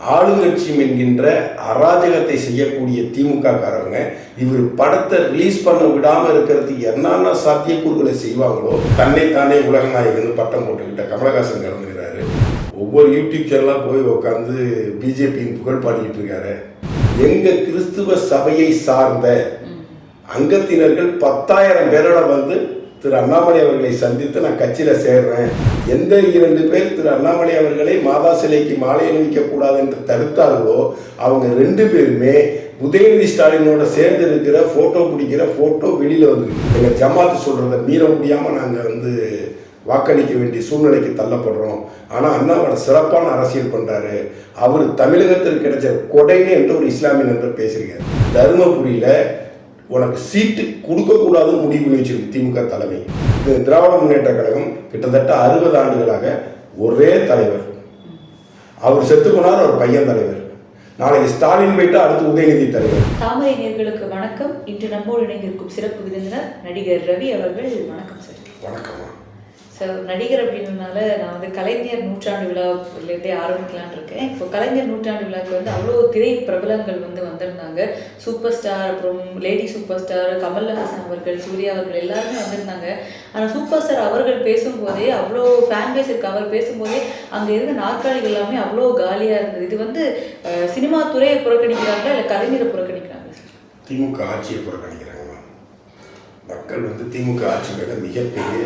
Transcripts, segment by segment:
ஆளுங்கட்சியும் என்கின்ற அராஜகத்தை செய்யக்கூடிய திமுக காரவங்க இவர் படத்தை ரிலீஸ் பண்ண விடாம இருக்கிறதுக்கு என்னென்ன சாத்தியக்கூறுகளை செய்வாங்களோ தன்னைத்தானே உலகநாயகன் பட்டம் போட்டுக்கிட்ட கமலஹாசன் கலந்துக்கிறாரு ஒவ்வொரு யூடியூப் சேனலாக போய் உட்காந்து பிஜேபியின் புகழ் பாடிக்கிட்டு இருக்காரு. எங்க கிறிஸ்துவ சபையை சார்ந்த அங்கத்தினர்கள் பத்தாயிரம் பேரோட வந்து திரு அண்ணாமலை அவர்களை சந்தித்து நான் கட்சியில் சேர்றேன். எந்த இரண்டு பேர் திரு அண்ணாமலை அவர்களை மாதா சிலைக்கு மாலை அணிவிக்க கூடாது என்று தடுத்தார்களோ அவங்க ரெண்டு பேருமே உதயநிதி ஸ்டாலினோட சேர்ந்து இருக்கிற ஃபோட்டோ பிடிக்கிற ஃபோட்டோ வெளியில் வந்துருக்கு எங்கள் ஜமாத்து சொல்கிறத மீற முடியாமல் நாங்கள் வந்து வாக்களிக்க வேண்டிய சூழ்நிலைக்கு தள்ளப்படுறோம். ஆனால் அண்ணாவோட சிறப்பான அரசியல் பண்ணுறாரு அவர் தமிழகத்திற்கு கிடைச்ச கொடைன்னு என்று ஒரு இஸ்லாமியன் என்று பேசுகிறார் தருமபுரியில் உனக்கு சீட்டு கொடுக்கக்கூடாதுன்னு முடிவு பண்ணி வச்சிருக்கு திமுக தலைமை. இது திராவிட முன்னேற்ற கழகம் கிட்டத்தட்ட அறுபது ஆண்டுகளாக ஒரே தலைவர். அவர் செத்து போனார் அவர் பையன் தலைவர். நாளைக்கு ஸ்டாலின் போயிட்டு அடுத்து உதயநிதி தலைவர். தாமரை நேர்களுக்கு வணக்கம். இன்று நம்மோடு இணைந்திருக்கும் சிறப்பு விருந்தினர் நடிகர் ரவி அவர்கள். வணக்கம் சார். வணக்கம்மா. சார் நடிகர் அப்படின்றனால நான் வந்து கலைஞர் நூற்றாண்டு விழாவிலேருந்தே ஆரம்பிக்கலான் இருக்கேன். இப்போ கலைஞர் நூற்றாண்டு விழாவுக்கு வந்து அவ்வளோ திரை பிரபலங்கள் வந்து வந்திருந்தாங்க. சூப்பர் ஸ்டார் அப்புறம் லேடி சூப்பர் ஸ்டார் கமல்ஹாசன் அவர்கள் சூர்யா அவர்கள் எல்லாருமே வந்திருந்தாங்க. ஆனால் சூப்பர் ஸ்டார் அவர்கள் பேசும்போதே அவ்வளோ ஃபேன் பேஸ் இருக்கு. அவர் பேசும்போதே அங்கே இருந்த நாற்காலிகள் எல்லாமே அவ்வளோ காலியாக இருந்தது. இது வந்து சினிமா துறையை புறக்கணிக்கிறாங்களா இல்லை கலைஞரை புறக்கணிக்கிறாங்களா? திமுக ஆட்சியை புறக்கணிக்கிறாங்கம்மா மக்கள் வந்து திமுக ஆட்சி மேலே மிகப்பெரிய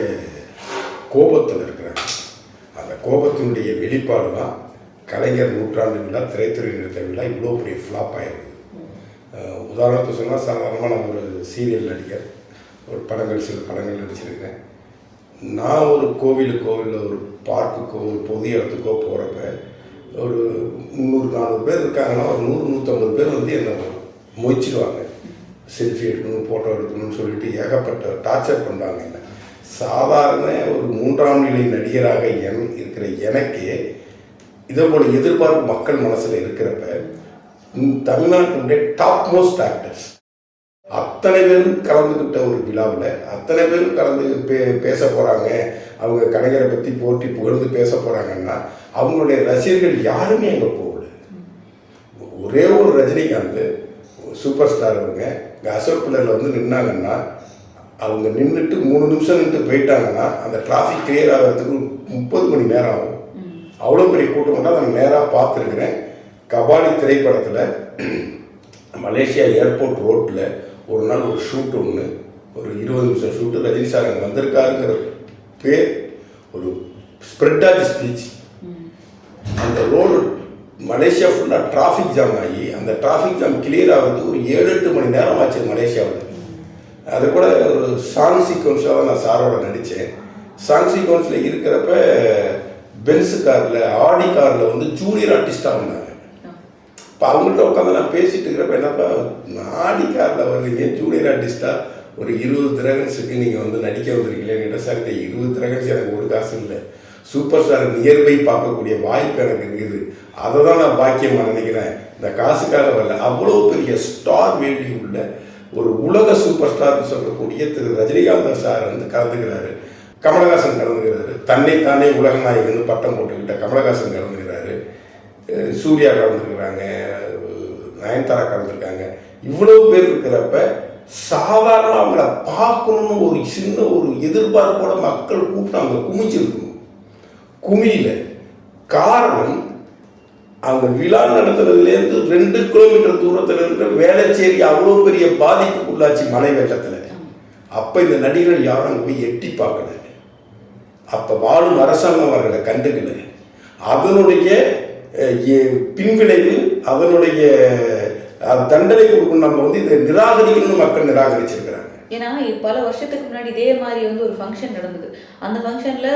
கோபத்தில் இருக்கிறாங்க. அந்த கோபத்தினுடைய வெளிப்பாடு தான் கலைஞர் நூற்றாண்டு விழா திரைத்துறை நிறுத்த விழா இவ்வளோ பெரிய ஃப்ளாப் ஆயிருக்கு உதாரணத்துக்கு உதாரணத்தை சொன்னால் சாதாரணமாக நான் ஒரு சீரியல் நடிகர் ஒரு படங்கள் சில படங்கள் நடிச்சிருக்கிறேன் நான் ஒரு கோவிலுக்கோ இல்லை ஒரு பார்க்குக்கோ ஒரு பொது இடத்துக்கோ போகிறப்ப ஒரு முந்நூறு நானூறு பேர் இருக்காங்கன்னா ஒரு நூறு நூற்றம்பது பேர் வந்து என்ன மொய்ச்சிடுவாங்க. செல்ஃபி எடுக்கணும் ஃபோட்டோ எடுக்கணும்னு சொல்லிட்டு ஏகப்பட்ட டார்ச்சர் பண்ணுறாங்க என்ன. சாதாரண ஒரு மூன்றாம் நிலை நடிகராக என் இருக்கிற எனக்கு இதே போல் எதிர்பார்ப்பு மக்கள் மனசில் இருக்கிறப்ப தமிழ்நாட்டினுடைய டாப் மோஸ்ட் ஆக்டர்ஸ் அத்தனை பேரும் கலந்துக்கிட்ட ஒரு விழாவில் அத்தனை பேரும் கலந்து பே பேச போகிறாங்க அவங்க கலைஞரை பற்றி போட்டி புகழ்ந்து பேச போகிறாங்கன்னா அவங்களுடைய ரசிகர்கள் யாருமே அங்கே போகல. ஒரே ஒரு ரஜினிகாந்த் சூப்பர் ஸ்டார் அவங்க அசோக் பிள்ளையில் வந்து நின்னாங்கன்னா அவங்க நின்றுட்டு மூணு நிமிஷம் நின்று போயிட்டாங்கன்னா அந்த டிராஃபிக் கிளியர் ஆகிறதுக்கு முப்பது மணி நேரம் ஆகும். அவ்வளோ பெரிய கூட்டம் கொண்டா நான் நேராக பார்த்துருக்குறேன். கபாலி திரைப்படத்தில் மலேசியா ஏர்போர்ட் ரோட்டில் ஒரு நாள் ஒரு ஷூட் ஒன்று ஒரு இருபது நிமிஷம் ஷூட்டு ரஜினி சார் அங்கே வந்திருக்காருங்கிற பேர் ஒரு ஸ்ப்ரெட் ஆகி ஸ்பீச் அந்த ரோடு மலேசியா ஃபுல்லாக டிராஃபிக் ஜாம் ஆகி அந்த டிராஃபிக் ஜாம் கிளியர் ஆகிறதுக்கு ஒரு ஏழு எட்டு மணி நேரம் ஆச்சு மலேசியாவில். அது கூட ஒரு சாங் சீக்வன்ஸாக தான் நான் சாரோட நடித்தேன். சாங் சீக்வன்ஸில் இருக்கிறப்ப பென்ஸு காரில் ஆடி காரில் வந்து ஜூனியர் ஆர்டிஸ்டாக வந்தாங்க. இப்போ அவங்கள்ட்ட உட்காந்து நான் பேசிட்டு இருக்கிறப்ப என்னப்பா ஆடி காரில் வர்றீங்க ஜூனியர் ஆர்டிஸ்டாக ஒரு இருபது திரகன்ஸுக்கு நீங்கள் வந்து நடிக்க வந்திருக்கீங்களேன்னு சார் இந்த இருபது திரகன்ஸ் எனக்கு ஒரு காசு இல்லை. சூப்பர் ஸ்டார் நியர்பை பார்க்கக்கூடிய வாய்ப்பு எனக்கு இருக்குது. அதை தான் நான் பாக்கியமாக நினைக்கிறேன். இந்த காசுக்காக வரல. அவ்வளோ பெரிய ஸ்டார் வேல்யூ உள்ள ஒரு உலக சூப்பர் ஸ்டார்னு சொல்லக்கூடிய திரு ரஜினிகாந்த் சார் வந்து கலந்துக்கிறாரு. கமலஹாசன் கலந்துக்கிறாரு. தன்னைத்தானே உலகநாயகன் பட்டம் போட்டுக்கிட்ட கமலஹாசன் கலந்துக்கிறாரு. சூர்யா கலந்துருக்கிறாங்க நயன்தாரா கலந்துருக்காங்க. இவ்வளோ பேர் இருக்கிறப்ப சாதாரண அவங்கள பார்க்கணும்னு ஒரு சின்ன ஒரு எதிர்பார்ப்போட மக்கள் கூப்பிட்டு அவங்க குமிச்சிருக்கணும் குமியில காரணம் அவங்க விழா நடத்துறதுலேருந்து ரெண்டு கிலோமீட்டர் தூரத்தில் இருக்கிற வேளச்சேரி அவ்வளோ பெரிய பாதிப்புக்குள்ளாச்சு மலை வெள்ளத்தில் அப்போ இந்த நடிகர்கள் யாரும் அங்கே போய் எட்டி பார்க்கல. அப்போ வாழும் அரசாங்கம் அவர்களை கண்டுக்கல. அதனுடைய பின்விளைவு அதனுடைய தண்டனை கொடுக்கணும் நம்ம வந்து இதை நிராகரிக்கணும்னு மக்கள் நிராகரிச்சிருக்கிறாங்க ஏன்னா பல வருஷத்துக்கு முன்னாடி இதே மாதிரி வந்து ஒரு ஃபங்க்ஷன் நடந்தது. அந்த ஃபங்க்ஷனில்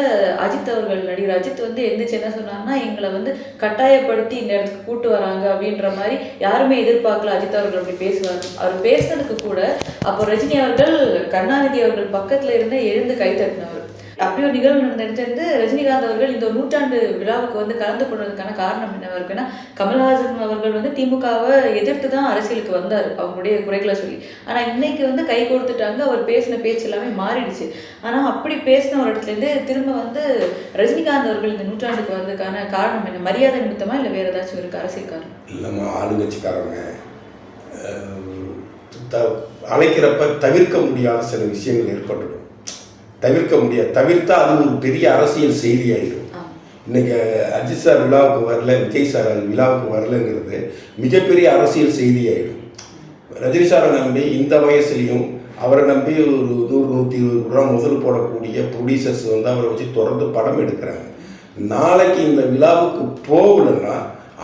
அஜித் அவர்கள் நடிகர் அஜித் வந்து எந்திரிச்சு என்ன சொன்னார்னா எங்களை வந்து கட்டாயப்படுத்தி இந்த இடத்துக்கு கூட்டு வராங்க அப்படின்ற மாதிரி யாருமே எதிர்பார்க்கல அஜித் அவர்கள் அப்படி பேசுவார் அவர் பேசுனதுக்கு கூட அப்போ ரஜினி அவர்கள் கருணாநிதி அவர்கள் பக்கத்தில் இருந்து எழுந்து கை தட்டினவர். அப்படி ஒரு நிகழ்வு நடந்த இடத்துல இருந்து ரஜினிகாந்த் அவர்கள் இந்த நூற்றாண்டு விழாவுக்கு வந்து கலந்து கொண்டதுக்கான காரணம் என்னவா இருக்குன்னா கமல்ஹாசன் அவர்கள் வந்து திமுகவை எதிர்த்து தான் அரசியலுக்கு வந்தார் அவங்களுடைய குறைகளை சொல்லி. ஆனால் இன்னைக்கு வந்து கை கொடுத்துட்டாங்க அவர் பேசின பேச்சு எல்லாமே மாறிடுச்சு. ஆனால் அப்படி பேசின ஒரு இடத்துலேருந்து திரும்ப வந்து ரஜினிகாந்த் அவர்கள் இந்த நூற்றாண்டுக்கு வந்ததுக்கான காரணம் என்ன? மரியாதை நிமித்தமா இல்லை வேறு ஏதாச்சும் இருக்கு அரசியல் காரணம்? இல்லைம்மா ஆளுங்கட்சிக்காரங்க அழைக்கிறப்ப தவிர்க்க முடியாத சில விஷயங்கள் ஏற்பட்டுடும். தவிர்க்க முடியாது. தவிர்த்தா அது ஒரு பெரிய அரசியல் செய்தி ஆமா. இன்னைக்கு அஜித் சார் விழாவுக்கு வரல விஜய் சார் விழாவுக்கு வரலங்கிறது மிகப்பெரிய அரசியல் செய்தி ஆயிடும் ரஜினி சாரை நம்பி இந்த வயசுலையும் அவரை நம்பி ஒரு நூறு நூற்றி இருபது ரூபா முதல் போடக்கூடிய ப்ரொடியூசர்ஸ் வந்து அவரை வச்சு தொடர்ந்து படம் எடுக்கிறாங்க. நாளைக்கு இந்த விழாவுக்கு போகலன்னா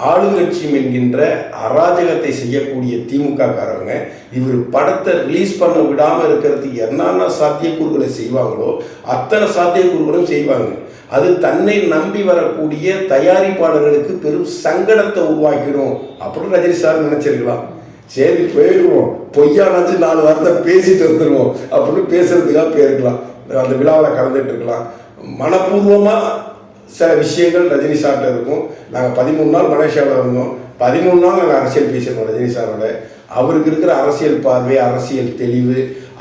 ஆளுங்கட்சியம் என்கின்ற அராஜகத்தை செய்யக்கூடிய திமுககாரவங்க இவர் படத்தை ரிலீஸ் பண்ண விடாமல் இருக்கிறதுக்கு என்னென்ன சாத்தியக்கூறுகளை செய்வாங்களோ அத்தனை சாத்தியக்கூறுகளும் செய்வாங்க. அது தன்னை நம்பி வரக்கூடிய தயாரிப்பாளர்களுக்கு பெரும் சங்கடத்தை உருவாக்கிடும் அப்படின்னு ரஜினி சார் நினைச்சிருக்கலாம். சரி போயிடுவோம் பொய்யானாச்சு நாலு வார்த்தை பேசிட்டு வந்துடுவோம் அப்படின்னு பேசுறதுக்காக போயிருக்கலாம். அந்த விழாவில் கலந்துட்டு இருக்கலாம். மனப்பூர்வமாக சில விஷயங்கள் ரஜினி சார்கிட்ட இருக்கும். நாங்கள் பதிமூணு நாள் மலேசியாவில் இருந்தோம். பதிமூணு நாள் நாங்கள் அரசியல் பேசியிருக்கோம் ரஜினி சாரோட. அவருக்கு இருக்கிற அரசியல் பார்வை அரசியல் தெளிவு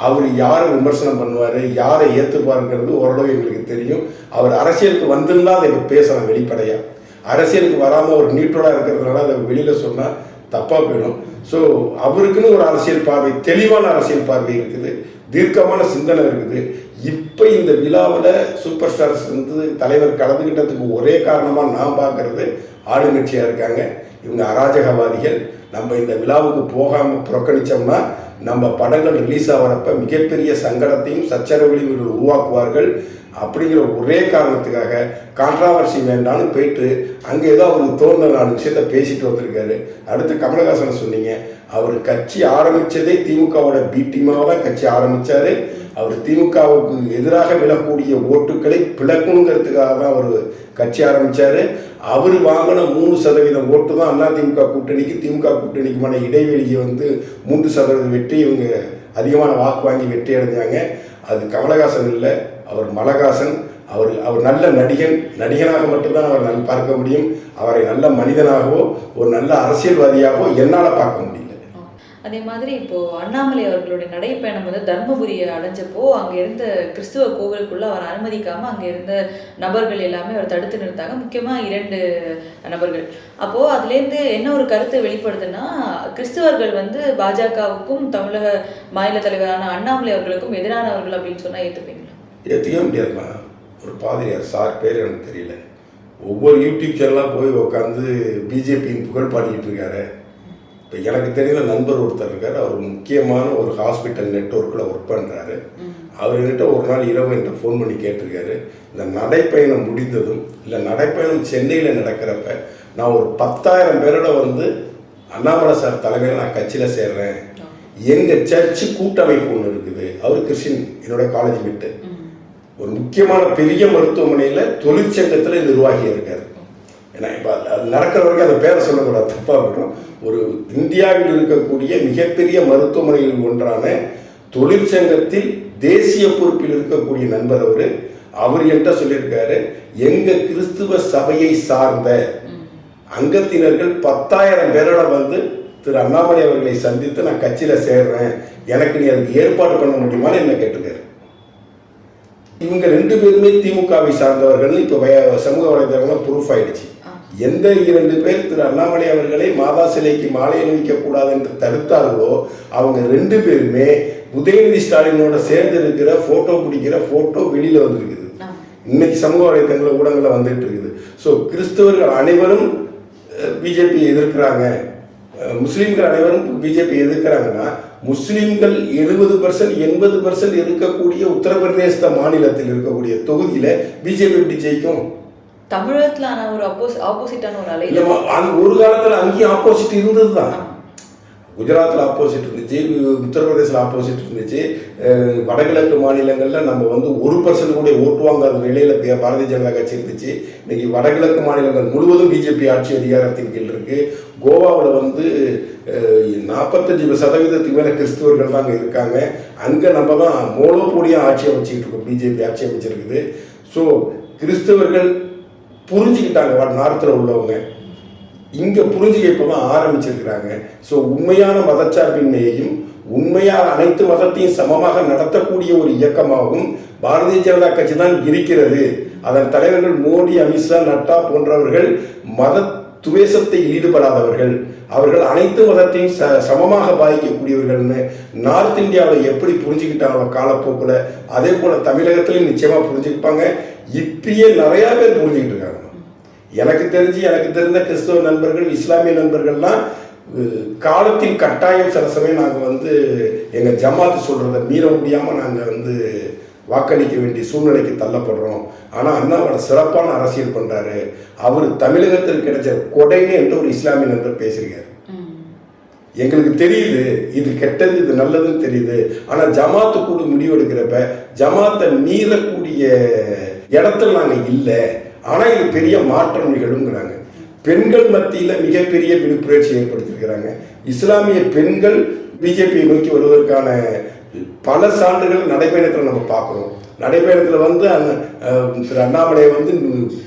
அவர் யாரை விமர்சனம் பண்ணுவார் யாரை ஏற்றுப்பாருங்கிறது ஓரளவு எங்களுக்கு தெரியும். அவர் அரசியலுக்கு வந்திருந்தா அதை இப்போ பேசலாம் வெளிப்படையாக அரசியலுக்கு வராமல் ஒரு நியூட்ரலாக இருக்கிறதுனால அதை வெளியில் சொன்னால் தப்பாக போயிடும். ஸோ அவருக்குன்னு ஒரு அரசியல் பார்வை தெளிவான அரசியல் பார்வை இருக்குது. தீர்க்கமான சிந்தனை இருக்குது. இப்போ இந்த விழாவில் சூப்பர் ஸ்டார்ஸ் வந்து தலைவர் கலந்துக்கிட்டதுக்கு ஒரே காரணமாக நான் பார்க்குறது ஆளுங்கட்சியாக இருக்காங்க. இவங்க அராஜகவாதிகள். நம்ம இந்த விழாவுக்கு போகாமல் புறக்கணித்தோம்னா நம்ம படங்கள் ரிலீஸ் ஆகிறப்ப மிகப்பெரிய சங்கடத்தையும் சச்சரவுகளையும் இவர்கள் உருவாக்குவார்கள் அப்படிங்கிற ஒரே காரணத்துக்காக கான்ட்ராவர்சி வேண்டாம்னு போயிட்டு அங்கே ஏதோ அவருக்கு தோணுன நாலு விஷயத்த பேசிட்டு வந்திருக்காரு. அடுத்து கமலஹாசனை சொன்னீங்க. அவர் கட்சி ஆரம்பித்ததே திமுகவோட பி டீமாக தான் கட்சி ஆரம்பித்தார் அவர் திமுகவுக்கு எதிராக விழக்கூடிய ஓட்டுக்களை பிளக்கணுங்கிறதுக்காக தான் அவர் கட்சி ஆரம்பித்தார் அவர் வாங்கின மூணு சதவீதம் ஓட்டு தான் அண்ணா திமுக கூட்டணிக்கு திமுக கூட்டணிக்குமான இடைவெளியை வந்து மூன்று சதவீதம் வெட்டி வெற்றி இவங்க அதிகமான வாக்கு வாங்கி வெற்றி அடைஞ்சாங்க. அது கமலஹாசன் இல்லை அவர் மலகாசன் அவர் அவர் நல்ல நடிகன் நடிகனாக மட்டும்தான் அவர் நல் பார்க்க முடியும். அவரை நல்ல மனிதனாகவோ ஒரு நல்ல அரசியல்வாதியாகவோ என்னால் பார்க்க முடியும். அதே மாதிரி இப்போது அண்ணாமலை அவர்களுடைய நடைப்பயணம் வந்து தர்மபுரியை அடைஞ்சப்போ அங்கே இருந்த கிறிஸ்துவ கோவிலுக்குள்ளே அவர் அனுமதிக்காமல் அங்கே இருந்த நபர்கள் எல்லாமே அவர் தடுத்து நிறுத்தாங்க முக்கியமாக இரண்டு நபர்கள். அப்போது அதுலேருந்து என்ன ஒரு கருத்து வெளிப்படுதுன்னா கிறிஸ்துவர்கள் வந்து பாஜகவுக்கும் தமிழக மாநில தலைவரான அண்ணாமலை அவர்களுக்கும் எதிரானவர்கள் அப்படின்னு சொன்னால் ஏற்றுப்பீங்களா ஏற்றுக்கவே முடியாதுமா ஒரு பாதிரியார் சார் பேர் எனக்கு தெரியல. ஒவ்வொரு யூடியூப் சேனலாக போய் உட்காந்து பிஜேபியின் புகழ் பாடிக்கிட்டு இருக்காரு. இப்போ எனக்கு தெரிந்த நண்பர் ஒருத்தர் இருக்கார். அவர் முக்கியமான ஒரு ஹாஸ்பிட்டல் நெட்ஒர்க்கில் ஒர்க் பண்ணுறாரு அவர் என்கிட்ட ஒரு நாள் இரவு என்கிட்ட ஃபோன் பண்ணி கேட்டிருக்காரு. இந்த நடைப்பயணம் முடிந்ததும் இல்லை நடைப்பயணம் சென்னையில் நடக்கிறப்ப நான் ஒரு பத்தாயிரம் பேரோட வந்து அண்ணாமலை சார் தலைமையில் நான் கட்சியில் சேர்றேன். எங்கள் சர்ச்சு கூட்டமைப்பு ஒன்று இருக்குது. அவர் கிறிஸ்டின் என்னோட காலேஜ் விட்டு ஒரு முக்கியமான பெரிய மருத்துவமனையில் தொழிற்சங்கத்தில் நிர்வாகியாக இருக்கார். ஏன்னா இப்போ அது நடக்கிற வரைக்கும் அந்த பேரை சொல்லக்கூடாது தப்பாக போயிடும். ஒரு இந்தியாவில் இருக்கக்கூடிய மிகப்பெரிய மருத்துவமனையில் ஒன்றான தொழிற்சங்கத்தில் தேசிய பொறுப்பில் இருக்கக்கூடிய நண்பர் அவர் அவர் என்கிட்ட சொல்லியிருக்காரு எங்கள் கிறிஸ்துவ சபையை சார்ந்த அங்கத்தினர்கள் பத்தாயிரம் பேரோட வந்து திரு அண்ணாமலை அவர்களை சந்தித்து நான் கட்சியில் சேர்றேன் எனக்கு நீ அதுக்கு ஏற்பாடு பண்ண முடியுமான்னு என்ன கேட்டிருக்காரு. இவங்க ரெண்டு பேருமே திமுகவை சார்ந்தவர்கள் இப்போ வய- சமூக வலைதளங்களில் ப்ரூஃப் ஆயிடுச்சு. எந்த இரண்டு பேர் திரு அண்ணாமலை அவர்களை மாதா சிலைக்கு மாலை அணிவிக்க கூடாது என்று தடுத்தார்களோ அவங்க ரெண்டு பேருமே உதயநிதி ஸ்டாலினோட சேர்ந்து இருக்கிற போட்டோ பிடிக்கிற போட்டோ வெளியில வந்திருக்குது. இன்னைக்கு சமூக வலைதளங்கள் ஊடகங்களில் வந்துட்டு இருக்குது. ஸோ கிறிஸ்தவர்கள் அனைவரும் பிஜேபி எதிர்க்கிறாங்க. முஸ்லிம்கள் அனைவரும் பிஜேபி எதிர்க்கிறாங்கன்னா முஸ்லிம்கள் எழுபது பர்சன்ட் எண்பது பர்சன்ட் இருக்கக்கூடிய உத்தரப்பிரதேச மாநிலத்தில் இருக்கக்கூடிய தொகுதியில் பிஜேபி எப்படி ஜெயிக்கும்? தமிழகத்துல ஆன ஒரு அப்போஸ் ஆப்போசிட்டான ஒரு அலை. ஒரு காலத்தில் அங்கேயும் ஆப்போசிட் இருந்தது தான் குஜராத்தில் ஆப்போசிட் இருந்துச்சு உத்தரப்பிரதேசில் ஆப்போசிட் இருந்துச்சு. வடகிழக்கு மாநிலங்களில் நம்ம வந்து ஒரு பர்சன்ட் கூட ஓட்டு வாங்காத நிலையில் பாரதிய ஜனதா கட்சி இருந்துச்சு. இன்னைக்கு வடகிழக்கு மாநிலங்கள் முழுவதும் பிஜேபி ஆட்சி அதிகாரத்தின் கீழ் இருக்கு. கோவாவில் வந்து நாற்பத்தஞ்சு சதவீதத்துக்கு மேலே கிறிஸ்துவர்கள் தான் அங்கே இருக்காங்க. அங்கே நம்ம தான் மோனோபோலியாக ஆட்சி அமைச்சிக்கிட்டு இருக்கோம். பிஜேபி ஆட்சி அமைச்சிருக்குது ஸோ கிறிஸ்தவர்கள் புரிஞ்சுக்கிட்டாங்க வட நார்த்தில் உள்ளவங்க. இங்கே புரிஞ்சுக்க இப்போ தான் ஆரம்பிச்சிருக்கிறாங்க. ஸோ உண்மையான மதச்சார்பின்மையையும் உண்மையான அனைத்து மதத்தையும் சமமாக நடத்தக்கூடிய ஒரு இயக்கமாகவும் பாரதிய ஜனதா கட்சி தான் இருக்கிறது. அதன் தலைவர்கள் மோடி அமித்ஷா நட்டா போன்றவர்கள் மத துவேஷத்தை ஈடுபடாதவர்கள். அவர்கள் அனைத்து மதத்தையும் ச சமமாக பாதிக்கக்கூடியவர்கள்னு நார்த் இந்தியாவில் எப்படி புரிஞ்சுக்கிட்டாங்களோ காலப்போக்கில்? அதே போல் தமிழகத்திலையும் நிச்சயமாக புரிஞ்சுக்கிப்பாங்க. இப்பயே நிறையா பேர் புரிஞ்சுக்கிட்டு இருக்காங்க. எனக்கு தெரிஞ்சு எனக்கு தெரிந்த கிறிஸ்தவ நண்பர்கள் இஸ்லாமிய நண்பர்கள்லாம் காலத்தின் கட்டாயம் சில சமயம் நாங்கள் வந்து எங்கள் ஜமாத்து சொல்கிறத மீற முடியாமல் நாங்கள் வந்து வாக்களிக்க வேண்டிய சூழ்நிலைக்கு தள்ளப்படுறோம். ஆனால் அண்ணாவோட சிறப்பான அரசியல் பண்ணுறாரு அவர் தமிழகத்தில் கிடைச்ச கொடைன்னு என்று ஒரு இஸ்லாமிய நண்பர் பேசியிருக்காரு. எங்களுக்கு தெரியுது இது கெட்டது இது நல்லதுன்னு தெரியுது. ஆனால் ஜமாத்து கூட முடிவு எடுக்கிறப்ப ஜமாத்தை மீறக்கூடிய இடத்துல நாங்கள் இல்லை ஆனால் இது பெரிய மாற்றம் நிகழுங்கிறாங்க. பெண்கள் மத்தியில் மிகப்பெரிய விழிப்புணர்ச்சி ஏற்படுத்தியிருக்கிறாங்க இஸ்லாமிய பெண்கள் பிஜேபியை நோக்கி வருவதற்கான பல சான்றுகள் நடைபயணத்தில் நம்ம பார்க்குறோம். நடைபயணத்தில் வந்து திரு அண்ணாமலையை வந்து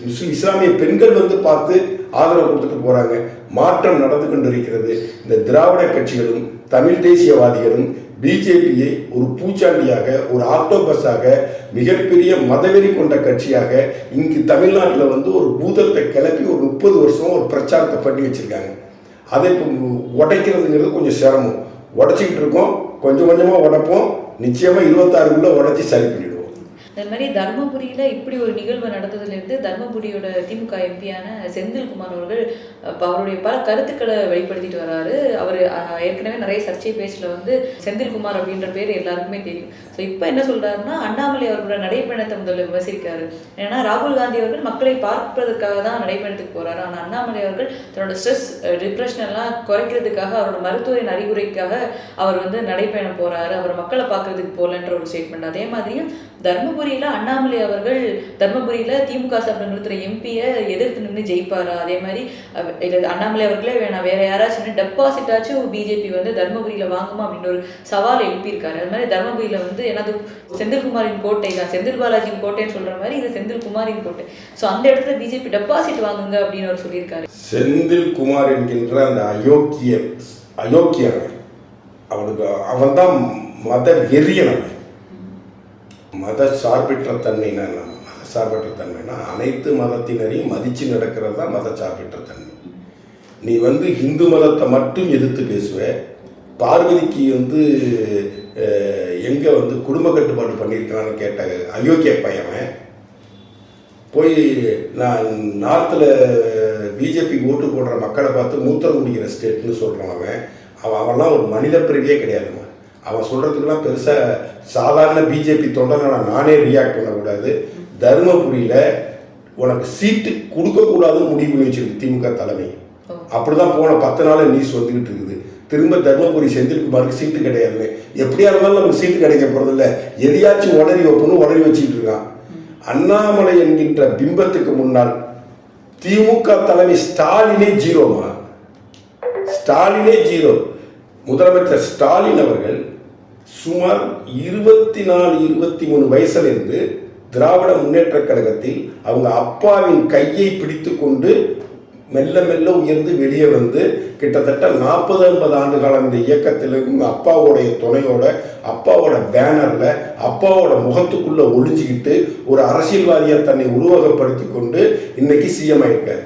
இஸ்- இஸ்லாமிய பெண்கள் வந்து பார்த்து ஆதரவு கொடுத்துட்டு போகிறாங்க மாற்றம் நடந்து கொண்டிருக்கிறது. இந்த திராவிட கட்சிகளும் தமிழ் தேசியவாதிகளும் பிஜேபியை ஒரு பூச்சாண்டியாக ஒரு ஆக்டோபஸாக மிகப்பெரிய மதவெறி கொண்ட கட்சியாக இங்கு தமிழ்நாட்டில் வந்து ஒரு பூதத்தை கிளப்பி ஒரு முப்பது வருஷம் ஒரு பிரச்சாரத்தை பண்ணி வச்சுருக்காங்க. அதை இப்போ உடைக்கிறதுங்கிறது கொஞ்சம் சிரமம். உடைச்சிக்கிட்டு இருக்கோம் கொஞ்சம் கொஞ்சமாக உடைப்போம் நிச்சயமாக இருபத்தாறுக்குள்ளே உடச்சி சரி பண்ணிவிடும் இந்த மாதிரி தர்மபுரியில் இப்படி ஒரு நிகழ்வு நடந்ததுலேருந்து தர்மபுரியோட திமுக எம்பியான செந்தில்குமார் அவர்கள் அவருடைய பல கருத்துக்களை வெளிப்படுத்திட்டு வராரு. அவர் ஏற்கனவே நிறைய சர்ச்சை பேச்சில் வந்து செந்தில்குமார் அப்படின்ற பேர் எல்லாருக்குமே தெரியும். ஸோ இப்போ என்ன சொல்கிறாருன்னா அண்ணாமலை அவர்களோட நடைப்பயணத்தை முதல்ல விமர்சிக்காரு ஏன்னா ராகுல் காந்தி அவர்கள் மக்களை பார்ப்பதற்காக தான் நடைப்பயணத்துக்கு போகிறாரு ஆனால் அண்ணாமலை அவர்கள் தன்னோட ஸ்ட்ரெஸ் டிப்ரெஷன் எல்லாம் குறைக்கிறதுக்காக அவரோட மருத்துவரின் அறிகுறைக்காக அவர் வந்து நடைப்பயணம் போகிறாரு அவர் மக்களை பார்க்கறதுக்கு போகலன்ற ஒரு ஸ்டேட்மெண்ட் அதே மாதிரியும் தர்மபுரியில அண்ணாமலை அவர்கள் தர்மபுரியில திமுக சார்பில் நிறுத்துகிற எம்பியை எதிர்த்து நின்று ஜெயிப்பாரா? அதே மாதிரி அண்ணாமலை அவர்களே வேணாம் வேற யாராச்சும் டெபாசிட் பிஜேபி வந்து தர்மபுரியில வாங்குமா அப்படின்னு ஒரு சவால் எழுப்பியிருக்காரு. அது மாதிரி தர்மபுரியில வந்து எனது செந்தில்குமாரின் கோட்டை தான். செந்தில் பாலாஜியின் கோட்டைன்னு சொல்ற மாதிரி இது செந்தில்குமாரின் கோட்டை. ஸோ அந்த இடத்துல பிஜேபி டெபாசிட் வாங்குங்க அப்படின்னு அவர் சொல்லியிருக்காரு. செந்தில் குமார் என்கின்ற அந்த அயோக்கிய அயோக்கியன் அவனுக்கு அவன் தான் மத வெறியனவன். மத சார்பற்ற தன்மைன்னா என்ன மத சார்பற்ற தன்மைனா அனைத்து மதத்தினரையும் மதித்து நடக்கிறது தான் மத சார்பற்ற தன்மை நீ வந்து இந்து மதத்தை மட்டும் எதிர்த்து பேசுவ பார்வதிக்கு வந்து எங்கே வந்து குடும்ப கட்டுப்பாடு பண்ணியிருக்கிறான்னு கேட்ட அயோக்கிய பையன் போய் நான் நார்த்தில் பிஜேபி ஓட்டு போடுற மக்களை பார்த்து மூத்திரம் குடிக்கிற ஸ்டேட்னு சொல்கிறான் அவன். அவன் அவன்லாம் ஒரு மனித பிரிவியே கிடையாதுமா அவன் சொல்கிறதுக்கெல்லாம் பெருசாக சாதாரண பிஜேபி தொண்டனை நானே ரியாக்ட் பண்ணக்கூடாது. தருமபுரியில் உனக்கு சீட்டு கொடுக்கக்கூடாதுன்னு முடிவு பண்ணி வச்சிருக்கு திமுக தலைமை. ஓ. அப்படிதான் போன பத்து நாள் நியூஸ் வந்துகிட்டு இருக்குது. திரும்ப தர்மபுரி செந்தில்குமாருக்கு சீட்டு கிடையாது எப்படியா இருந்தாலும் நமக்கு சீட்டு கிடைக்க போறதில்ல. எதையாச்சும் உடனே வைப்பணும் உடனே வச்சுக்கிட்டு இருக்கான். அண்ணாமலை என்கின்ற பிம்பத்துக்கு முன்னால் திமுக தலைமை ஸ்டாலினே ஜீரோமா? ஸ்டாலினே ஜீரோ. முதலமைச்சர் ஸ்டாலின் அவர்கள் சுமார் இருபத்தி நாலு இருபத்தி மூணு வயசுலேருந்து திராவிட முன்னேற்ற கழகத்தில் அவங்க அப்பாவின் கையை பிடித்து கொண்டு மெல்ல மெல்ல உயர்ந்து வெளியே வந்து கிட்டத்தட்ட நாற்பது ஐம்பது ஆண்டு காலம் இந்த இயக்கத்தில் இவங்க அப்பாவோடைய துணையோட அப்பாவோட பேனரில் அப்பாவோட முகத்துக்குள்ளே ஒழிஞ்சிக்கிட்டு ஒரு அரசியல்வாதியை தன்னை உருவகப்படுத்தி கொண்டு இன்னைக்கு சிஎம் ஆயிருக்கார்.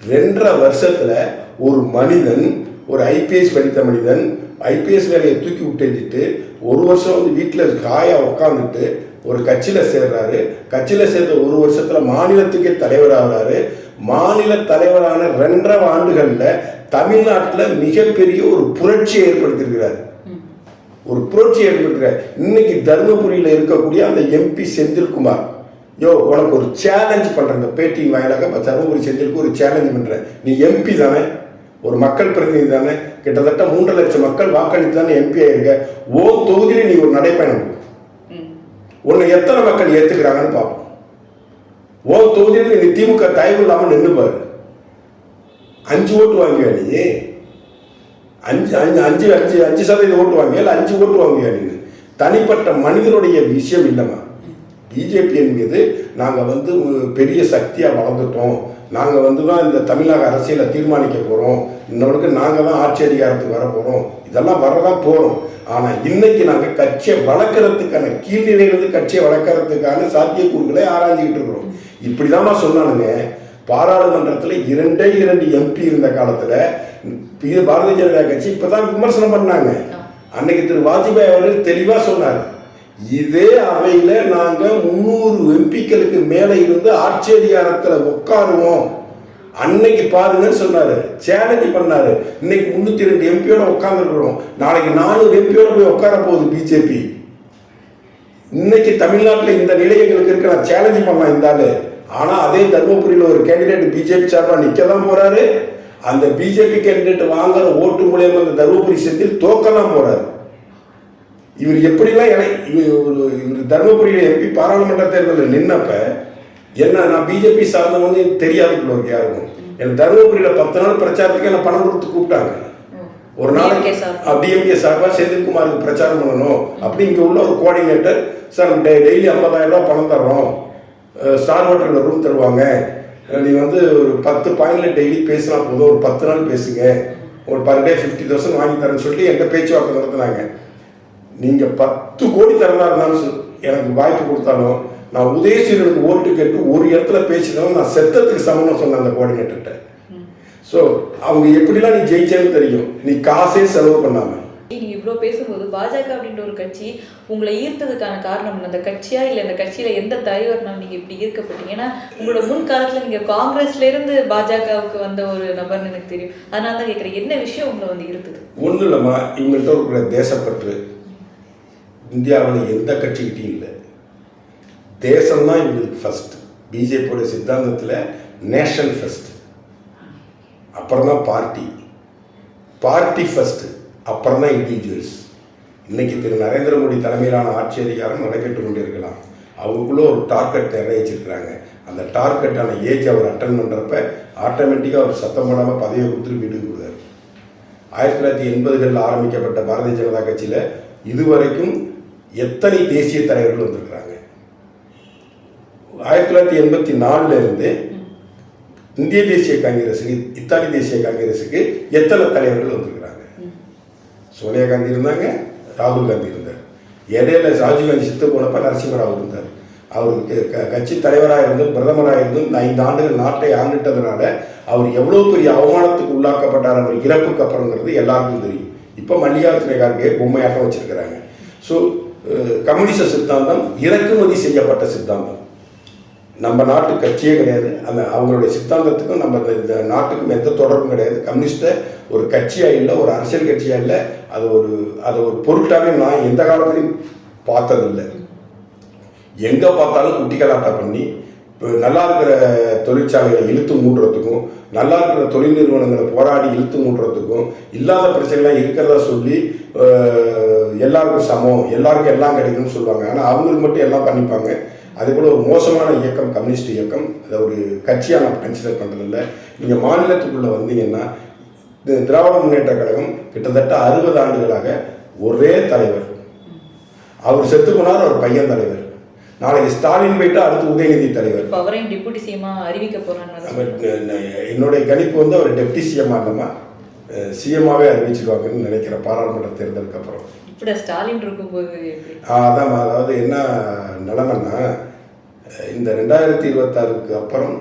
ரெண்டரை வருஷத்தில் ஒரு மனிதன் ஒரு ஐபிஎஸ் படித்த மனிதன் ஐபிஎஸ் வேலையை தூக்கி விட்டுட்டு ஒரு வருஷம் வந்து வீட்டில் காயாக உட்காந்துட்டு ஒரு கட்சியில் சேர்றாரு. கட்சியில் சேர்ந்த ஒரு வருஷத்தில் மாநிலத்துக்கே தலைவர் மாநில தலைவரான ரெண்டரை ஆண்டுகளில் தமிழ்நாட்டில் மிகப்பெரிய ஒரு புரட்சியை ஏற்படுத்தியிருக்கிறார். ஒரு புரட்சி ஏற்படுத்துகிறார் இன்னைக்கு தருமபுரியில் இருக்கக்கூடிய அந்த எம்பி செந்தில்குமார் யோ உனக்கு ஒரு சேலஞ்ச் பண்ணுறேன் இந்த பேட்டி வாயிலாக தருமபுரி செந்திலுக்கு ஒரு சேலஞ்ச் பண்ணுறேன் நீ எம்பி தானே? ஒரு மக்கள் பிரதிநிதி தானே? கிட்டத்தட்ட மூன்று லட்சம் மக்கள் வாக்களித்து தானே எம்பி ஆயிருக்க. ஓ தொகுதியில நீ ஒரு நடைப்பயணம் உன்னை எத்தனை மக்கள் ஏத்துக்கிறாங்கன்னு பார்ப்போம் ஓ தொகுதியில் நீ திமுக தயவு இல்லாமல் நின்று பாரு. அஞ்சு ஓட்டு வாங்குவியா நீ? அஞ்சு அஞ்சு அஞ்சு அஞ்சு அஞ்சு சதவீதம் ஓட்டு வாங்குவியா இல்லை அஞ்சு ஓட்டு வாங்குவியா நீ? தனிப்பட்ட மனிதனுடைய விஷயம் இல்லைம்மா. பிஜேபி என்பது நாங்கள் வந்து பெரிய சக்தியாக வளர்ந்துட்டோம். நாங்கள் வந்து தான் இந்த தமிழக அரசியலை தீர்மானிக்க போகிறோம் இன்னொருக்கு நாங்கள் தான் ஆட்சி அதிகாரத்துக்கு வர போகிறோம் இதெல்லாம் வரதான் போகிறோம் ஆனால் இன்னைக்கு நாங்கள் கட்சியை வளர்க்குறதுக்கான கீழ்நிலையிலிருந்து கட்சியை வளர்க்குறதுக்கான சாத்தியக்கூறுகளை ஆராய்ஞ்சிக்கிட்டு இருக்கிறோம். இப்படி சொன்னானுங்க. பாராளுமன்றத்தில் இரண்டே இரண்டு எம்பி இருந்த காலத்தில் இது பாரதிய ஜனதா கட்சி இப்போ தான் விமர்சனம் பண்ணாங்க. அன்னைக்கு திரு வாஜ்பாய் அவர்கள் தெளிவாக சொன்னார். இதே அவையில் நாங்கள் முந்நூறு எம்பிக்களுக்கு மேலே இருந்து ஆட்சி அதிகாரத்தில் உட்காருவோம். அன்னைக்கு பாருங்கன்னு சொன்னார். சேலஞ்சு பண்ணார். இன்னைக்கு முந்நூற்றி ரெண்டு எம்பியோட உட்காந்துருக்கிறோம் நாளைக்கு நானூறு எம்பியோட போய் உட்கார போகுது பிஜேபி இன்னைக்கு தமிழ்நாட்டில் இந்த நிலை எங்களுக்கு இருக்கு. நான் சேலஞ்சு பண்ணலாம் இந்த ஆனால் அதே தர்மபுரியில் ஒரு கேண்டிடேட் பிஜேபி சார்பாக நிற்க தான் போகிறாரு அந்த பிஜேபி கேண்டிடேட் வாங்குற ஓட்டு மூலியமாக அந்த தருமபுரி செந்தில் தோக்கலாம் போகிறாரு இவர் எப்படிலாம் என இவர் ஒரு இவர் தருமபுரியில் எம்பி பாராளுமன்ற தேர்தலில் நின்னப்ப என்ன நான் பிஜேபி சார்ந்தவங்க தெரியாது ஒரு யாருக்கும் எனக்கு தருமபுரியில் பத்து நாள் பிரச்சாரத்துக்கு என்ன பணம் கொடுத்து கூப்பிட்டாங்க. ஒரு நாளைக்கு. டிஎம்கே சார்பாக செந்தில்குமாருக்கு பிரச்சாரம் பண்ணணும். அப்படி இங்கே உள்ள ஒரு கோஆர்டினேட்டர் சார் டெய்லி ஐம்பதாயிரம் ரூபாய் பணம் தர்றோம். ஸ்டார் ஹோட்டலில் ரூம் தருவாங்க. நீ வந்து ஒரு பத்து பாயிண்ட்ல டெய்லி பேசினா போதும். ஒரு பத்து நாள் பேசுங்க. ஒரு பர் டே ஃபிஃப்டி தௌசண்ட் வாங்கி தரேன்னு சொல்லி என்கிட்ட பேச்சுவார்த்தை நடத்துனாங்க. நீங்கள் பத்து கோடி தரதா இருந்தாலும் எனக்கு வாய்ப்பு கொடுத்தாலும் நான் உதயசீரனுக்கு ஓட்டு கேட்டு ஒரு இடத்துல பேசினாலும் நான் செத்தத்துக்கு சமம்னு சொன்னேன் அந்த கோஆர்டினேட்டர்கிட்ட ஸோ அவங்க எப்படிலாம் நீ ஜெயிச்சேன்னு தெரியும். நீ காசே செலவு பண்ணாம. நீங்க இவ்வளோ பேசும்போது பாஜக அப்படின்ற ஒரு கட்சி உங்களை ஈர்த்ததுக்கான காரணம்? அந்த கட்சியா இல்லை அந்த கட்சியில எந்த தலைவர்னால நீங்க இப்படி ஈர்க்கப்பட்டீங்க? ஏன்னா உங்களோட முன் காலத்துல நீங்க காங்கிரஸ்ல இருந்து பாஜகவுக்கு வந்த ஒரு நபர்னு எனக்கு தெரியும். அதனால தான் கேட்குறேன் என்ன விஷயம் உங்களை வந்து ஈர்த்தது? ஒன்றும் இல்லைம்மா இவங்கள்ட்ட இருக்கிற தேசப்பற்று இந்தியாவில் எந்த கட்சிக்கிட்டையும் இல்லை. தேசம்தான் இவங்களுக்கு ஃபஸ்ட் பிஜேபியோட சித்தாந்தத்தில் நேஷன் ஃபஸ்ட் அப்புறம் தான் பார்ட்டி பார்ட்டி ஃபஸ்ட்டு அப்புறம் தான் இண்டிவிஜுவல்ஸ் இன்னைக்கு திரு நரேந்திர மோடி தலைமையிலான ஆட்சி அதிகாரம் நடைபெற்று கொண்டிருக்கலாம். அவங்களுக்குள்ள ஒரு டார்கெட் நிர்ணயிச்சிருக்கிறாங்க அந்த டார்கெட்டான ஏஜ் அவர் அட்டன் பண்ணுறப்ப ஆட்டோமேட்டிக்காக அவர் சத்தம் போடாமல் பதவியை கொடுத்துட்டு வீட்டுக்கு போகிறார் ஆயிரத்தி தொள்ளாயிரத்தி எண்பதுகளில் ஆரம்பிக்கப்பட்ட பாரதிய ஜனதா கட்சியில் இதுவரைக்கும் எத்தனை தேசிய தலைவர்கள் வந்திருக்கிறாங்க? ஆயிரத்தி தொள்ளாயிரத்தி எண்பத்தி நாலுல இருந்து இந்திய தேசிய காங்கிரஸுக்கு இத்தாலி தேசிய காங்கிரஸுக்கு எத்தனை தலைவர்கள் வந்திருக்கிறாங்க? சோனியா காந்தி இருந்தாங்க ராகுல் காந்தி இருந்தார். இடையில ராஜீவ்காந்தி சித்து போனப்ப நரசிம்மராவ் இருந்தார். அவருக்கு க- கட்சி தலைவராக இருந்தும் பிரதமராக இருந்தும் ஐந்து ஆண்டுகள் நாட்டை ஆண்டுட்டதுனால அவர் எவ்வளோ பெரிய அவமானத்துக்கு உள்ளாக்கப்பட்டார் அவர் இறப்புக்கு அப்புறங்கிறது எல்லாருக்கும் தெரியும். இப்போ மல்லிகார்ஜுன கார்கே பொம்மையாட்டம் வச்சிருக்கிறாங்க. ஸோ கம்யூனிச சித்தாந்தம் இறக்குமதி செய்யப்பட்ட சித்தாந்தம். நம்ம நாட்டு கட்சியே கிடையாது. அந்த அவங்களுடைய சித்தாந்தத்துக்கும் நம்ம இந்த- நாட்டுக்கும் எந்த தொடர்பும் கிடையாது. கம்யூனிஸ்ட்டை ஒரு கட்சியாக இல்லை ஒரு அரசியல் கட்சியாக இல்லை அது ஒரு அது ஒரு பொருட்டாகவே நான் எந்த காலத்திலையும் பார்த்ததில்லை. எங்கே பார்த்தாலும் குட்டிகளாட்டம் பண்ணி நல்லா இருக்கிற தொழிற்சாலைகளை இழுத்து மூடுறதுக்கும் நல்லா இருக்கிற தொழில் நிறுவனங்களை போராடி இழுத்து மூடுறதுக்கும் இல்லாத பிரச்சனைலாம் இருக்கிறதா சொல்லி எல்லாருக்கும் சமம் எல்லாருக்கும் எல்லாம் கிடைக்கும்னு சொல்லுவாங்க. ஆனால் அவங்களுக்கு மட்டும் எல்லாம் பண்ணிப்பாங்க. அதே போல் ஒரு மோசமான இயக்கம் கம்யூனிஸ்ட் இயக்கம். அதை ஒரு கட்சியாக நான் கன்சிடர் பண்ணுறதில்ல நீங்கள் மாநிலத்துக்குள்ளே வந்தீங்கன்னா இந்த திராவிட முன்னேற்ற கழகம் கிட்டத்தட்ட அறுபது ஆண்டுகளாக ஒரே தலைவர். அவர் செத்து போனார் அவர் பையன் தலைவர். நாளைக்கு ஸ்டாலின் போயிட்டு அடுத்து உதயநிதி தலைவர். அவரையும் டிப்யூட்டி சிஎம்மா அறிவிக்க ந- என்னுடைய கணிப்பு வந்து அவர் டெப்டி சிஎம் இல்லாமல் சிஎம்மாவே அறிவிச்சிருவாங்கன்னு நினைக்கிறேன் பாராளுமன்ற தேர்தலுக்கு அப்புறம். இப்படி ஸ்டாலின் இருக்கும்போது அதான் அதாவது என்ன நிலைமைன்னா இந்த ரெண்டாயிரத்தி இருபத்தாறுக்கு அப்புறம்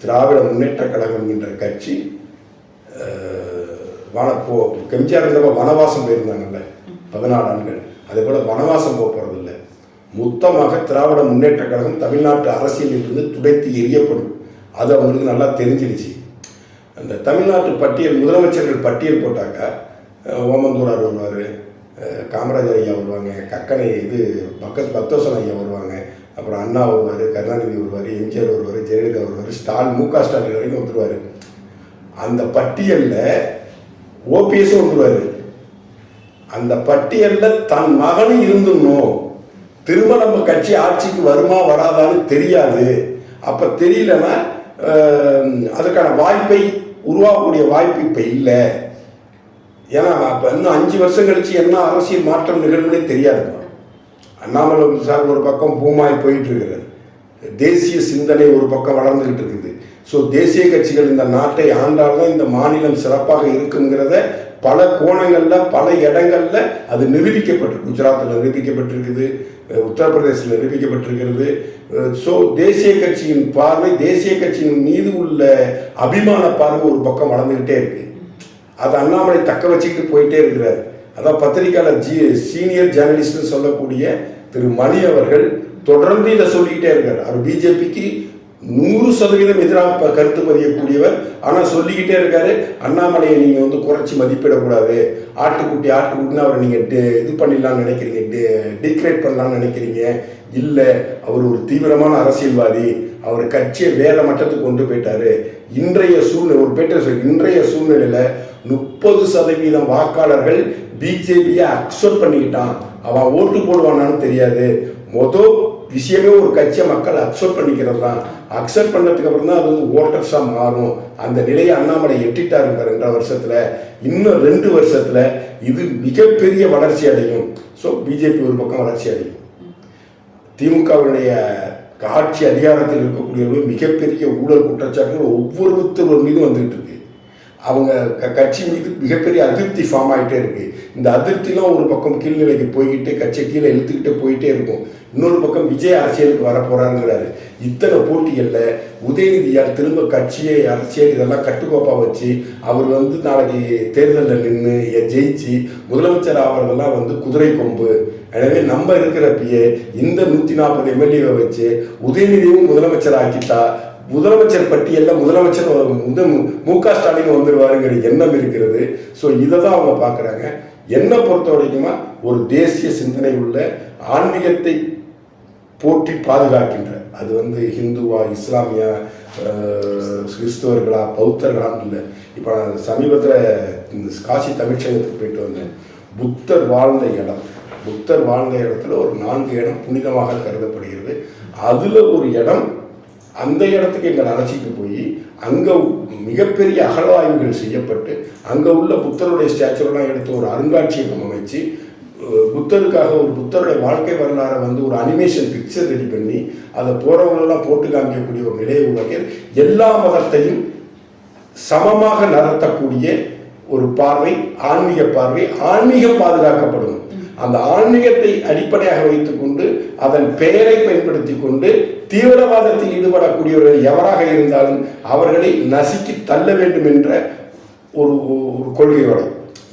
திராவிட முன்னேற்ற கழகம் என்ற கட்சி வன போ எம்ஜிஆர் இருந்தப்போ வனவாசம் போயிருந்தாங்கல்ல பதினாலு ஆண்டுகள். அதே போல் வனவாசம் போக போகிறதில்ல மொத்தமாக திராவிட முன்னேற்ற கழகம் தமிழ்நாட்டு அரசியலில் இருந்து துடைத்து எரியப்படும் அது அவங்களுக்கு நல்லா தெரிஞ்சிருச்சு. அந்த தமிழ்நாட்டு பட்டியல் முதலமைச்சர்கள் பட்டியல் போட்டாக்கா ஓமந்தூரார் வருவார் காமராஜர் ஐயா வருவாங்க கக்கனை இது பக்கத் பத்தோசன் ஐயா வருவாங்க அப்புறம் அண்ணா வருவார் கருணாநிதி வருவார் எம்ஜிஆர் வருவார் ஜெயலலிதா வருவார் ஸ்டாலின் மு க ஸ்டாலின் வரைக்கும் வந்துருவார். அந்த பட்டியலில் ஓபிஎஸ் வந்துடுவார் அந்த பட்டியலில் தன் மகனும் இருந்துடணும். திரும்ப நம்ம கட்சி ஆட்சிக்கு வருமா வராதான்னு தெரியாது. அப்போ தெரியலன்னா அதற்கான அதுக்கான வாய்ப்பை உருவாக்கக்கூடிய வாய்ப்பு இப்போ இல்லை. ஏன்னா அப்போ இன்னும் அஞ்சு வருஷம் கழிச்சு என்ன அரசியல் மாற்றம் நிகழ்வுனே தெரியாதுமா அண்ணாமலை சார் ஒரு பக்கம் பூமாய் போயிட்டு இருக்கிறது தேசிய சிந்தனை ஒரு பக்கம் வளர்ந்துகிட்டு இருக்குது. ஸோ தேசிய கட்சிகள் இந்த நாட்டை ஆண்டால்தான் இந்த மாநிலம் சிறப்பாக இருக்குங்கிறத பல கோணங்களில் பல இடங்களில் அது நிரூபிக்கப்பட்டு குஜராத்தில் நிரூபிக்கப்பட்டிருக்குது. அஹ் உத்தரப்பிரதேசத்தில் நிரூபிக்கப்பட்டிருக்கிறது. ஸோ தேசிய கட்சியின் பார்வை தேசிய கட்சியின் மீது உள்ள அபிமான பார்வை ஒரு பக்கம் வளர்ந்துக்கிட்டே இருக்கு. அது அண்ணாமலை தக்க வச்சுக்கிட்டு போயிட்டே இருக்கிறார். அதான் பத்திரிகையாளர் ஜி சீனியர் ஜேர்னலிஸ்ட்னு சொல்லக்கூடிய திரு மணி அவர்கள் தொடர்ந்து இதை சொல்லிக்கிட்டே இருக்கார். அவர் பிஜேபிக்கு நூறு சதவீதம் எதிராக கருத்து பதியக்கூடியவர். ஆனால் சொல்லிக்கிட்டே இருக்காரு அண்ணாமலையை நீங்கள் வந்து குறைச்சி மதிப்பிடக்கூடாது. ஆட்டுக்குட்டி ஆட்டுக்குட்டின்னு அவரை நீங்கள் இது பண்ணிடலாம்னு நினைக்கிறீங்க டிக்ரேட் பண்ணலாம்னு நினைக்கிறீங்க. இல்லை அவர் ஒரு தீவிரமான அரசியல்வாதி. அவர் கட்சியை வேற மட்டத்துக்கு கொண்டு போயிட்டாரு. இன்றைய சூழ்நிலை ஒரு பேட்டர் இன்றைய சூழ்நிலையில முப்பது சதவீதம் வாக்காளர்கள் பிஜேபியை அக்செப்ட் பண்ணிக்கிட்டான். அவன் ஓட்டு போடுவானான்னு தெரியாது. மொதல் விஷயமே ஒரு கட்சியை மக்கள் அக்செப்ட் பண்ணிக்கிறது தான். அக்செப்ட் பண்ணதுக்கு அப்புறம் தான் அது வந்து ஓட்டர்ஸாக மாறும். அந்த நிலையை அண்ணாமலை எட்டிட்டார் இந்த ரெண்டரை வருஷத்தில். இன்னும் ரெண்டு வருஷத்தில் இது மிகப்பெரிய வளர்ச்சி அடையும். ஸோ பிஜேபி ஒரு பக்கம் வளர்ச்சி அடையும். திமுகவினுடைய ஆட்சி அதிகாரத்தில் இருக்கக்கூடியவர்கள் மிகப்பெரிய ஊழல் குற்றச்சாட்டுகள் ஒவ்வொருத்தர் மீதும் வந்துகிட்டு இருக்கு. அவங்க க- கட்சி மீது மிகப்பெரிய அதிருப்தி ஃபார்ம் ஆகிட்டே இருக்கு. இந்த அதிருப்திலாம் ஒரு பக்கம் கீழ்நிலைக்கு போய்கிட்டு கட்சி கீழே இழுத்துக்கிட்டே போயிட்டே இருக்கும். இன்னொரு பக்கம் விஜய் அரசியலுக்கு வரப்போறாருங்கிறாரு இத்தனை போட்டிகளில் உதயநிதியார் திரும்ப கட்சியை அரசியல் இதெல்லாம் கட்டுக்கோப்பாக வச்சு அவர் வந்து நாளைக்கு தேர்தலில் நின்று ஜெயிச்சு முதலமைச்சர் ஆகிறதெல்லாம் வந்து குதிரை கொம்பு. எனவே நம்ம இருக்கிறப்பயே இந்த நூற்றி நாற்பது எம்எல்ஏவை வச்சு உதயநிதியும் முதலமைச்சர் ஆக்கிட்டா முதலமைச்சர் பட்டியலில் முதலமைச்சர் மு க ஸ்டாலின் வந்துடுவாருங்கிற எண்ணம் இருக்கிறது. ஸோ இதை தான் அவங்க பார்க்குறாங்க என்னை பொறுத்த வரைக்குமா ஒரு தேசிய சிந்தனை உள்ள ஆன்மீகத்தை போற்றி பாதுகாக்கின்ற அது வந்து ஹிந்துவா இஸ்லாமியா கிறிஸ்தவர்களா பௌத்தர்களான்னு இல்லை. இப்போ நான் சமீபத்தில் இந்த காசி தமிழ்ச்சங்கத்துக்கு போயிட்டு வந்தேன். புத்தர் வாழ்ந்த இடம் புத்தர் வாழ்ந்த இடத்துல ஒரு நான்கு இடம் புனிதமாக கருதப்படுகிறது. அதில் ஒரு இடம் அந்த இடத்துக்கு எங்களை அழைச்சிட்டு போய் அங்கே மிகப்பெரிய அகழாய்வுகள் செய்யப்பட்டு அங்கே உள்ள புத்தருடைய ஸ்டாச்சுலாம் எடுத்து ஒரு அருங்காட்சியகம் அமைச்சு புத்தருக்காக ஒரு புத்தருடைய வாழ்க்கை வரலாறை வந்து ஒரு அனிமேஷன் பிக்சர் ரெடி பண்ணி அதை போகிறவங்களெல்லாம் போட்டு காமிக்கக்கூடிய ஒரு நிலையை உருவாக்கி எல்லா மதத்தையும் சமமாக நடத்தக்கூடிய ஒரு பார்வை ஆன்மீக பார்வை ஆன்மீகம் பாதுகாக்கப்படும். அந்த ஆன்மீகத்தை அடிப்படையாக வைத்துக்கொண்டு அதன் பெயரை பயன்படுத்தி கொண்டு தீவிரவாதத்தில் ஈடுபடக்கூடியவர்கள் எவராக இருந்தாலும் அவர்களை நசுக்கி தள்ள வேண்டும் என்ற ஒரு ஒரு கொள்கையோட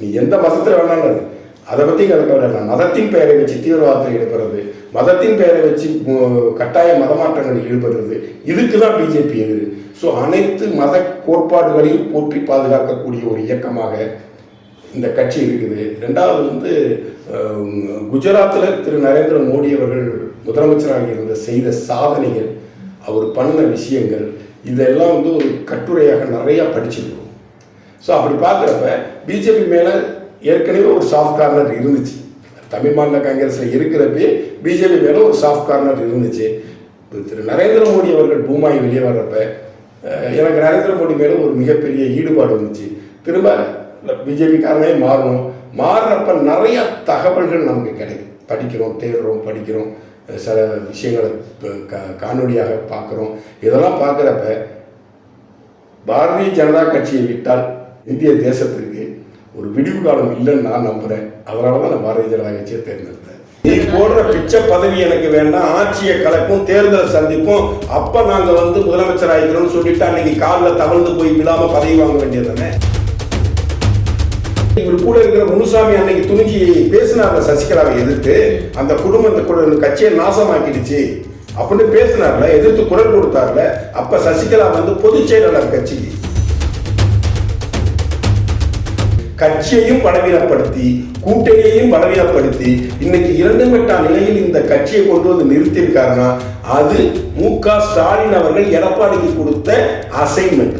நீ எந்த மதத்தில் வேணாலும் அதை பற்றி கவலை மதத்தின் பெயரை வச்சு தீவிரவாதத்தில் ஈடுபடுறது மதத்தின் பெயரை வச்சு கட்டாய மதமாற்றங்களில் ஈடுபடுறது இதுக்கு தான் பிஜேபி எதிர். ஸோ அனைத்து மத கோட்பாடுகளையும் போற்றி பாதுகாக்கக்கூடிய ஒரு இயக்கமாக இந்த கட்சி இருக்குது. ரெண்டாவது வந்து குஜராத்தில் திரு நரேந்திர மோடி அவர்கள் முதலமைச்சராக இருந்த செய்த சாதனைகள் அவர் பண்ண விஷயங்கள் இதெல்லாம் வந்து ஒரு கட்டுரையாக நிறையா படிச்சிருக்கோம் ஸோ அப்படி பார்க்குறப்ப பிஜேபி மேலே ஏற்கனவே ஒரு சாஃப்ட் கார்னர் இருந்துச்சு. தமிழ் மாநில காங்கிரஸில் இருக்கிறப்பே பிஜேபி மேலே ஒரு சாஃப்ட் கார்னர் இருந்துச்சு. திரு நரேந்திர மோடி அவர்கள் பூமாய் வெளியே வர்றப்ப எனக்கு நரேந்திர மோடி மேலே ஒரு மிகப்பெரிய ஈடுபாடு வந்துச்சு. திரும்ப பிஜேபி காரனே மாறணும். மாறுறப்ப நிறைய தகவல்கள் நமக்கு கிடைக்கும். படிக்கிறோம் தேடுறோம் படிக்கிறோம். சில விஷயங்களை இப்ப கா- பார்க்குறோம். இதெல்லாம் பார்க்குறப்ப பாரதிய ஜனதா கட்சியை விட்டால் இந்திய தேசத்திற்கு ஒரு விடிவு காலம் இல்லைன்னு நான் நம்புகிறேன் அதனால தான் நான் பாரதிய ஜனதா கட்சியை தேர்ந்தெடுத்தேன். நீ போடுற பிச்சை பதவி எனக்கு வேண்டாம். ஆட்சியை கலக்கும் தேர்தல் சந்திப்போம். அப்போ நாங்கள் வந்து முதலமைச்சர் ஆகிக்கிறோம்னு சொல்லிட்டு அன்னைக்கு காலில் தவழ்ந்து போய் விழாமல் பதவி வாங்க வேண்டியது தானே இவர் கூட இருக்கிற முனுசாமி அன்னைக்கு துணிஞ்சி பேசினார்ல சசிகலாவை எதிர்த்து அந்த குடும்பத்தை கட்சியை நாசமாக்கிடுச்சு அப்படின்னு பேசினார்ல எதிர்த்து குரல் கொடுத்தார்ல அப்ப சசிகலா வந்து பொதுச் செயலாளர் கட்சிக்கு. கட்சியையும் பலவீனப்படுத்தி கூட்டணியையும் பலவீனப்படுத்தி இன்னைக்கு இரண்டு மெட்டா நிலையில் இந்த கட்சியை கொண்டு வந்து நிறுத்தியிருக்காருன்னா அது மு க ஸ்டாலின் அவர்கள் எடப்பாடிக்கு கொடுத்த அசைன்மெண்ட்